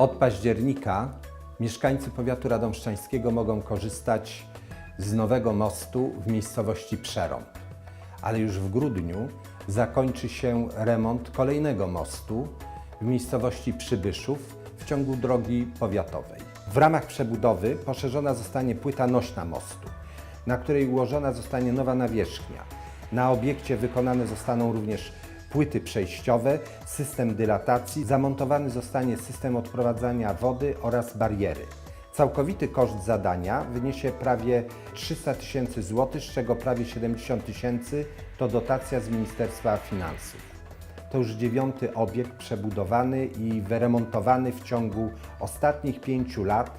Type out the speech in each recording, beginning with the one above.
Od października mieszkańcy powiatu radomszczańskiego mogą korzystać z nowego mostu w miejscowości Przerąb. Ale już w grudniu zakończy się remont kolejnego mostu w miejscowości Przybyszów w ciągu drogi powiatowej. W ramach przebudowy poszerzona zostanie płyta nośna mostu, na której ułożona zostanie nowa nawierzchnia. Na obiekcie wykonane zostaną również płyty przejściowe, system dylatacji, zamontowany zostanie system odprowadzania wody oraz bariery. Całkowity koszt zadania wyniesie prawie 300 tysięcy złotych, z czego prawie 70 tysięcy to dotacja z Ministerstwa Finansów. To już dziewiąty obiekt przebudowany i wyremontowany w ciągu ostatnich pięciu lat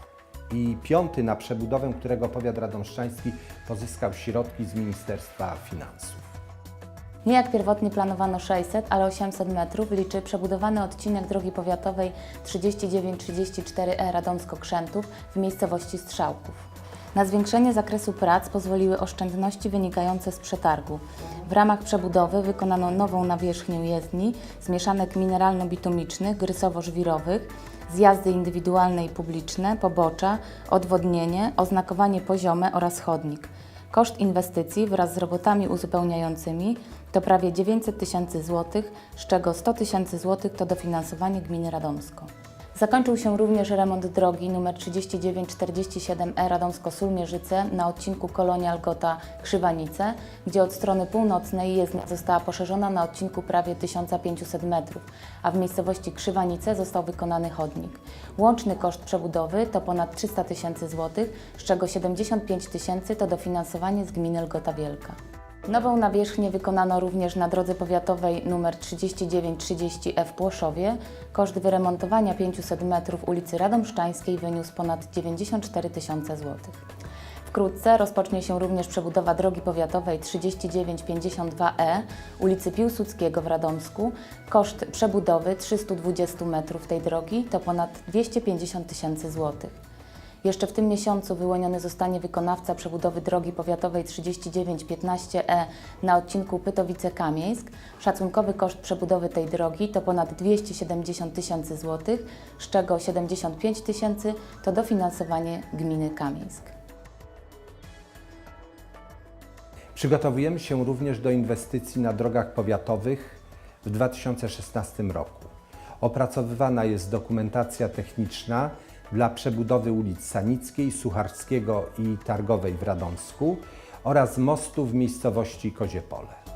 i piąty na przebudowę, którego powiat radomszczański pozyskał środki z Ministerstwa Finansów. Nie jak pierwotnie planowano 600, ale 800 metrów liczy przebudowany odcinek drogi powiatowej 3934E Radomsko-Krzętów w miejscowości Strzałków. Na zwiększenie zakresu prac pozwoliły oszczędności wynikające z przetargu. W ramach przebudowy wykonano nową nawierzchnię jezdni z mieszanek mineralno-bitumicznych, grysowo-żwirowych, zjazdy indywidualne i publiczne, pobocza, odwodnienie, oznakowanie poziome oraz chodnik. Koszt inwestycji wraz z robotami uzupełniającymi to prawie 900 tysięcy złotych, z czego 100 tysięcy złotych to dofinansowanie gminy Radomsko. Zakończył się również remont drogi nr 3947E Radomsko-Sulmierzyce na odcinku Kolonia Lgota-Krzywanice, gdzie od strony północnej jezdnia została poszerzona na odcinku prawie 1500 metrów, a w miejscowości Krzywanice został wykonany chodnik. Łączny koszt przebudowy to ponad 300 tysięcy złotych, z czego 75 tysięcy to dofinansowanie z gminy Lgota Wielka. Nową nawierzchnię wykonano również na drodze powiatowej nr 3930F w Płoszowie. Koszt wyremontowania 500 metrów ulicy Radomszczańskiej wyniósł ponad 94 tysiące złotych. Wkrótce rozpocznie się również przebudowa drogi powiatowej 3952E ulicy Piłsudskiego w Radomsku. Koszt przebudowy 320 metrów tej drogi to ponad 250 tysięcy złotych. Jeszcze w tym miesiącu wyłoniony zostanie wykonawca przebudowy drogi powiatowej 3915E na odcinku Pytowice-Kamieńsk. Szacunkowy koszt przebudowy tej drogi to ponad 270 tysięcy złotych, z czego 75 tysięcy to dofinansowanie gminy Kamieńsk. Przygotowujemy się również do inwestycji na drogach powiatowych w 2016 roku. Opracowywana jest dokumentacja techniczna dla przebudowy ulic Sanickiej, Sucharskiego i Targowej w Radomsku oraz mostu w miejscowości Koziepole.